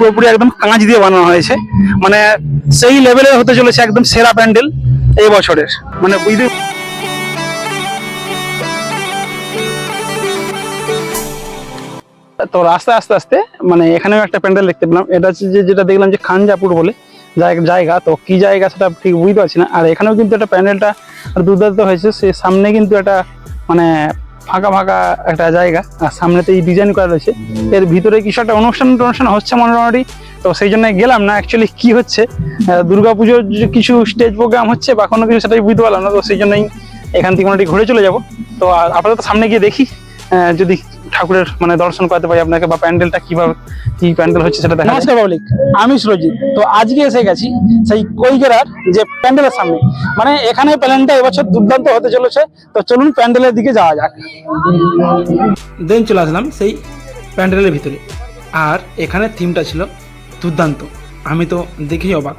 পুরোপুরি একদম কাঁচ দিয়ে বানানো হয়েছে। মানে সেই লেভেলে হতে চলেছে একদম সেরা প্যান্ডেল এই বছরের। মানে বুঝতে তো রাস্তা আস্তে আস্তে মানে এখানেও একটা প্যান্ডেল দেখতে পেলাম। এটা হচ্ছে যে, যেটা দেখলাম যে খানজাপুর বলে জায়গা। তো কি জায়গা সেটা ঠিক বুঝতে পারছি না। আর এখানেও কিন্তু একটা প্যান্ডেলটা দুর্দান্ত হয়েছে। সে সামনে কিন্তু একটা মানে ফাঁকা ফাঁকা একটা জায়গা, আর সামনেতে এই ডিজাইন করা রয়েছে। এর ভিতরে কিছু একটা অনুষ্ঠান টনুষ্ঠান হচ্ছে মোটামুটি, তো সেই জন্য গেলাম না অ্যাকচুয়ালি কি হচ্ছে। দুর্গা দুর্গাপুজোর কিছু স্টেজ প্রোগ্রাম হচ্ছে বা কোনো কিছু সেটাই বুঝতে পারলাম না, তো সেই জন্যই এখান থেকে মোটামুটি ঘুরে চলে যাব। তো আপাতত সামনে গিয়ে দেখি যদি ঠাকুরের মানে দর্শন করতে পারি আপনাকে বা প্যান্ডেলটা কীভাবে কি প্যান্ডেল হচ্ছে সেটা দেখা নমস্কার পাবলিক আমি সুরজিৎ। তো আজকে এসে গেছি সেই কৈগেরার যে প্যান্ডেলের সামনে। মানে এখানে প্যান্ডেলটা এবছর দুর্দান্ত হতে চলেছে। তো চলুন প্যান্ডেলের দিকে যাওয়া যাক। দেন চলে আসলাম সেই প্যান্ডেলের ভিতরে। আর এখানে থিমটা ছিল দুর্দান্ত। আমি তো দেখেই অবাক।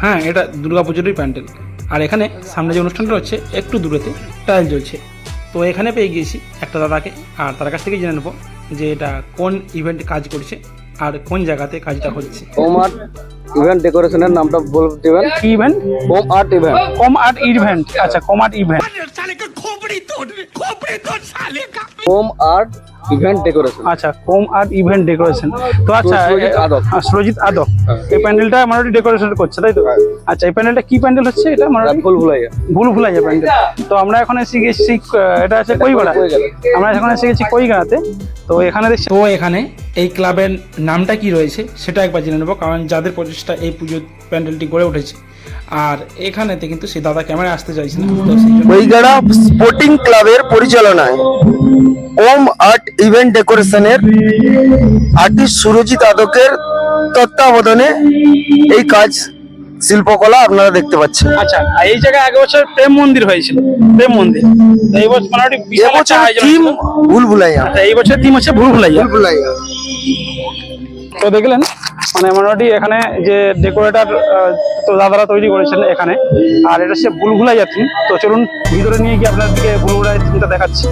হ্যাঁ এটা দুর্গাপুজোরই প্যান্ডেল। আর এখানে সামনে যে অনুষ্ঠানটা হচ্ছে একটু দূরেতে টাইল জ্বলছে। তো এখানে পেয়ে গিয়েছি একটা দাদাকে আর তার কাছ থেকে জেনে নেব যে এটা কোন ইভেন্ট কাজ করছে আর কোন জায়গাতে কাজটা হচ্ছে। হোম আর্ট ইভেন্ট ডেকোরেশনের নামটা বল দেবেন? কি ইভেন্ট হোম আর্ট ইভেন্ট কম আর্ট ইভেন্ট আচ্ছা কম art event home art event decoration আচ্ছা কম আর্ট ইভেন্ট ডেকোরেশন তো আচ্ছা সুরজিৎ আদক। আদক হ্যাঁ। এই প্যান্ডেলটা মোটামুটি ডেকোরেশন করছে তাই তো? হ্যাঁ। আচ্ছা এই প্যান্ডেলটা কি প্যান্ডেল হচ্ছে এটা? মোটামুটি ভুল ভুলাইয়া। ভুল ভুলাইয়া প্যান্ডেল তো আমরা এখন এসে গেছি এটা আছে কইগড়া। আমরা এখন এসে গেছি কইগড়াতে। তো এখানে দেখছি তো এখানে এই ক্লাবের নামটা কি রয়েছে সেটা একবার জেনে নেব কারণ যাদের প্রচেষ্টা এই পুজোর প্যান্ডেলটি গড়ে উঠেছে। আর এখানেতে কিন্তু সেই দাদা ক্যামেরা আসতে চাইছে না। তো সেই জন্য বইগাড়া স্পোর্টিং ক্লাবের পরিচালনায় হোম আর্ট ইভেন্ট ডেকোরেশনের আর্টিস্ট সুরজিৎ আদকের তত্ত্বাবধানে এই কাজ শিল্পকলা আপনারা দেখতে পাচ্ছেন। আচ্ছা আর এই জায়গায় আগে বছর প্রেম মন্দির হয়েছিল। প্রেম মন্দির। তো এই বছর মোটামুটি বিশাল একটা আয়োজন থিম ভুল ভুলাইয়া আচ্ছা এই বছর থিম হচ্ছে ভুল ভুলাইয়া ভুল ভুলাইয়া তো দেখলেন মানে মোটামুটি এখানে যে ডেকোরেটার তো দাদারা তৈরি করেছেন এখানে। আর এটা সে বুলভুলাইয়া যাচ্ছেন তো চলুন ভিতরে নিয়ে গিয়ে আপনাদেরকে থিমটা দেখাচ্ছি।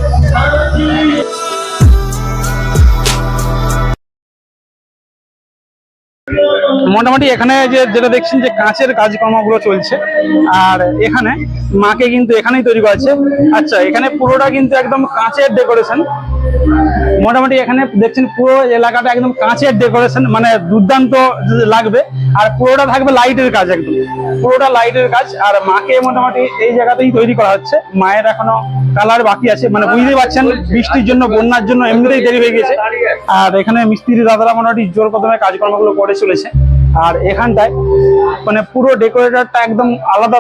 মোটামুটি এখানে যে যেটা দেখছেন যে কাঁচের কাজকর্মগুলো চলছে, আর এখানে মাকে কিন্তু এখানেই তৈরি করেছে আচ্ছা এখানে পুরোটা কিন্তু একদম কাঁচের ডেকোরেশন। মোটামুটি এখানে দেখছেন পুরো এলাকাটা একদম কাঁচের ডেকোরেশন মানে দুর্দান্ত লাগবে। আর পুরোটা থাকবে লাইটের কাজ একদম। পুরোটা লাইটের কাজ, আর মাকে মোটামুটি এই জায়গাতেই তৈরি করা হচ্ছে। মায়ের এখনও কালার বাকি আছে মানে বুঝতেই পারছেন, বৃষ্টির জন্য, বন্যার জন্য এমনিতেই দেরি হয়ে গেছে আর এখানে মিস্ত্রি দাদারা মোটামুটি জোর কদমে কাজকর্মগুলো করে চলেছে। আর এখানটায় মানে পুরো ডেকোরেটরটা একদম আলাদা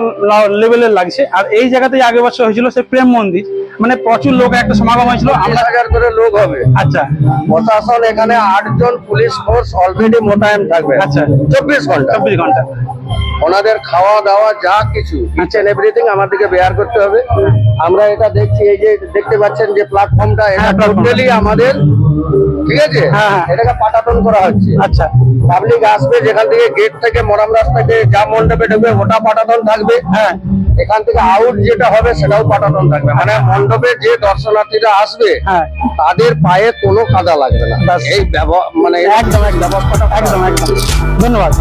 লেভেলের লাগছে। আর এই জায়গাতেই আগের বছর হয়েছিল সে প্রেম মন্দির। মানে প্রচুর লোক একটা সমাগম হয়েছিল। আমরা হাজার করে লোক হবে। আচ্ছা। প্রশাসন এখানে আটজন পুলিশ ফোর্স অলরেডি মোতায়েন থাকবে। আচ্ছা। চব্বিশ ঘণ্টা। চব্বিশ ঘণ্টা। ওনাদের খাওয়া দাওয়া যা কিছু ইচ এন্ড এভরিথিং আমাদেরকে বেয়ার করতে হবে। আমরা এটা দেখছি এই যে দেখতে পাচ্ছেন যে প্ল্যাটফর্মটা এটা হ্যাঁ, টোটালি আমাদের ঠিক আছে? হ্যাঁ, হ্যাঁ। এটাকে পাটাতন করা হচ্ছে। আচ্ছা। পাবলিক আসবে যেখান থেকে গেট থেকে মরাম রাস্তাকে যা মণ্ডপে ঢুকবে ওটা পাটাতন থাকবে। হ্যাঁ। এখান থেকে আউট যেটা হবে সেটাও পাটাতন থাকবে। মানে মণ্ডপে যে দর্শনার্থীরা আসবে হ্যাঁ। তাদের পায়ে কোনো কাদা লাগবে না। এই ব্যবহার মানে একদম একদম। ব্যবস্থাটা একদম একদম। ধন্যবাদ।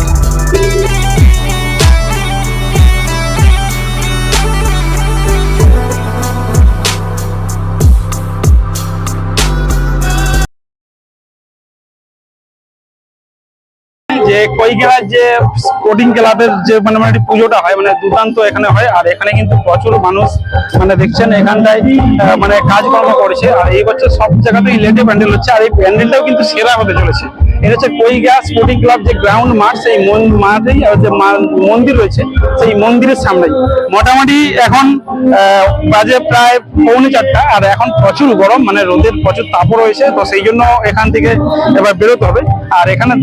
যে যে স্পোর্টিং ক্লাবের যে মানে মানে পুজোটা হয় মানে দুর্দান্ত এখানে হয়। আর এখানে কিন্তু প্রচুর মানুষ মানে দেখছেন, এখানটায় মানে কাজকর্ম করেছে। আর এই বছর সব জায়গাতেই লেটে প্যান্ডেল হচ্ছে। আর এই প্যান্ডেলটাও কিন্তু সেরা হতে চলেছে। এটা হচ্ছে কৈগা স্পোর্টিং ক্লাব যে গ্রাউন্ড মাঠ সেই মাঠেই যে মন্দির রয়েছে, সেই মন্দিরের সামনেই। মোটামুটি এখন বাজে প্রায় পৌনে চারটা, আর এখন প্রচুর গরম মানে রোদের প্রচুর তাপও রয়েছে। তো সেই জন্য এখান থেকে এবার বেরোতে হবে। আর এখানে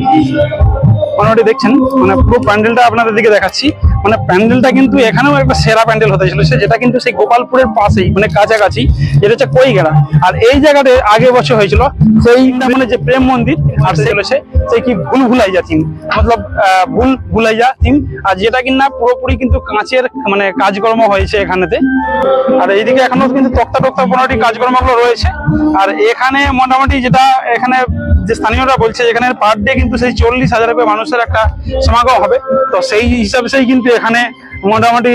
মোটামুটি দেখছেন মানে পুরো প্যান্ডেলটা আপনাদের দিকে দেখাচ্ছি। মানে প্যান্ডেলটা কিন্তু এখানেও একটা সেরা প্যান্ডেল হতে চলেছে, যেটা কিন্তু সেই গোপালপুরের পাশেই মানে কাছাকাছি, যেটা হচ্ছে কৈগেরা আর এই জায়গাতে আগে বছর হয়েছিল, সেই মানে যে প্রেম মন্দির, আর সে সেই কি ভুল ভুলাইয়া থিম, মতলব ভুল ভুলাইয়া থিম, আর যেটা কিনা পুরোপুরি কিন্তু কাঁচের মানে কাজকর্ম হয়েছে এখানেতে। আর এইদিকে এখনও কিন্তু তক্তা টক্তা মোটামুটি কাজকর্মগুলো রয়েছে। আর এখানে মোটামুটি যেটা এখানে যে স্থানীয়রা বলছে, এখানে পার ডে কিন্তু সেই চল্লিশ হাজার মানুষের একটা সমাগম হবে। তো সেই হিসাবে সেই কিন্তু এখানে মোটামুটি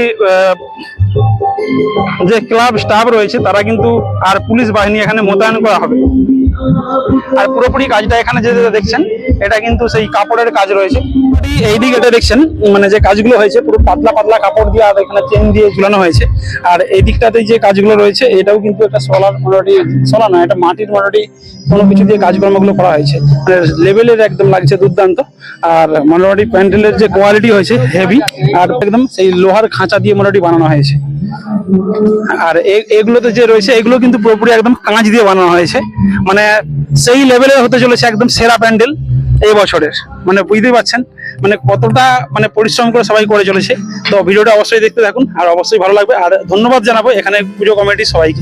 যে ক্লাব স্টাফ রয়েছে, তারা কিন্তু আর পুলিশ বাহিনী এখানে মোতায়েন করা হবে। আর পুরোপুরি কাজটা এখানে যে যেটা দেখছেন, এটা কিন্তু সেই কাপড়ের কাজ রয়েছে। এই দিকে এটা দেখছেন মানে যে কাজগুলো হয়েছে, পুরো পাতলা পাতলা কাপড় দিয়ে আর এখানে চেন দিয়ে ঝুলানো হয়েছে। আর এই দিকটাতে যে কাজগুলো রয়েছে, এটাও কিন্তু একটা সোলার মোটামুটি সোলার না এটা মাটির মোটামুটি কোনো কিছু দিয়ে কাজকর্মগুলো করা হয়েছে। মানে লেভেলের একদম লাগছে দুর্দান্ত। আর মোটামুটি প্যান্ডেলের যে কোয়ালিটি হয়েছে হেভি আর একদম সেই লোহার খাঁচা দিয়ে মোটামুটি বানানো হয়েছে। আর এগুলোতে যে রয়েছে, এগুলো কিন্তু পুরোপুরি একদম কাঁচ দিয়ে বানানো হয়েছে। মানে সেই লেভেলের হতে চলেছে একদম সেরা প্যান্ডেল এই বছরের। মানে বুঝতেই পারছেন মানে কতটা মানে পরিশ্রম করে সবাই করে চলেছে। তো ভিডিওটা অবশ্যই দেখতে থাকুন, আর অবশ্যই ভালো লাগবে। আর ধন্যবাদ জানাব এখানে পুজো কমিটির সবাইকে।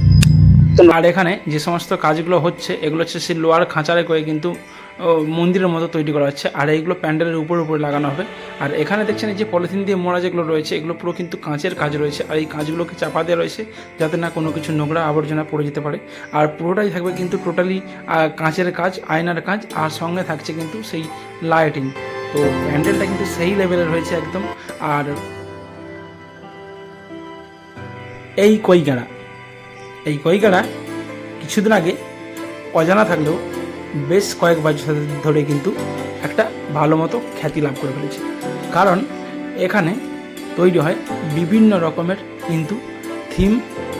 আর এখানে যে সমস্ত কাজগুলো হচ্ছে, এগুলো হচ্ছে সেই লোয়ার খাঁচারে করে কিন্তু মন্দিরের মতো তৈরি করা হচ্ছে। আর এইগুলো প্যান্ডেলের উপর উপরে লাগানো হবে। আর এখানে দেখছেন যে পলিথিন দিয়ে মোড়া যেগুলো রয়েছে, এগুলো পুরো কিন্তু কাঁচের কাজ রয়েছে। আর এই কাঁচগুলোকে চাপা দেওয়া রয়েছে, যাতে না কোনো কিছু নোংরা আবর্জনা পড়ে যেতে পারে। আর পুরোটাই থাকবে কিন্তু টোটালি কাঁচের কাজ, আয়নার কাজ, আর সঙ্গে থাকছে কিন্তু সেই লাইটিং। তো প্যান্ডেলটা কিন্তু সেই লেভেলের হয়েছে একদম। আর এই কৈগাড়া এই কৈগাড়া কিছুদিন আগে অজানা থাকলেও বেশ কয়েক বছর ধরে কিন্তু একটা ভালো মতো খ্যাতি লাভ করে ফেলেছে। কারণ এখানে তৈরি হয় বিভিন্ন রকমের কিন্তু থিম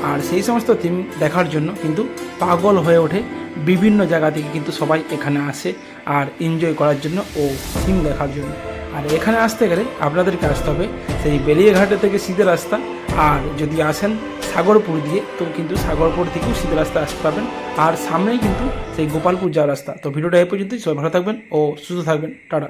আর সেই সমস্ত থিম দেখার জন্য কিন্তু পাগল হয়ে ওঠে বিভিন্ন জায়গা থেকে কিন্তু সবাই এখানে আসে আর এনজয় করার জন্য ও থিম দেখার জন্য। আর এখানে আসতে গেলে আপনাদেরকে আসতে হবে সেই বেলিয়াঘাটে থেকে শীতের রাস্তা আর যদি আসেন সাগরপুর দিয়ে, তো কিন্তু সাগরপুর থেকেও শীতের রাস্তা আসতে পারবেন। আর সামনেই কিন্তু সেই গোপালপুর যাওয়ার রাস্তা। তো ভিডিওটা এই পর্যন্তই। সবাই ভালো থাকবেন ও সুস্থ থাকবেন। টাটা।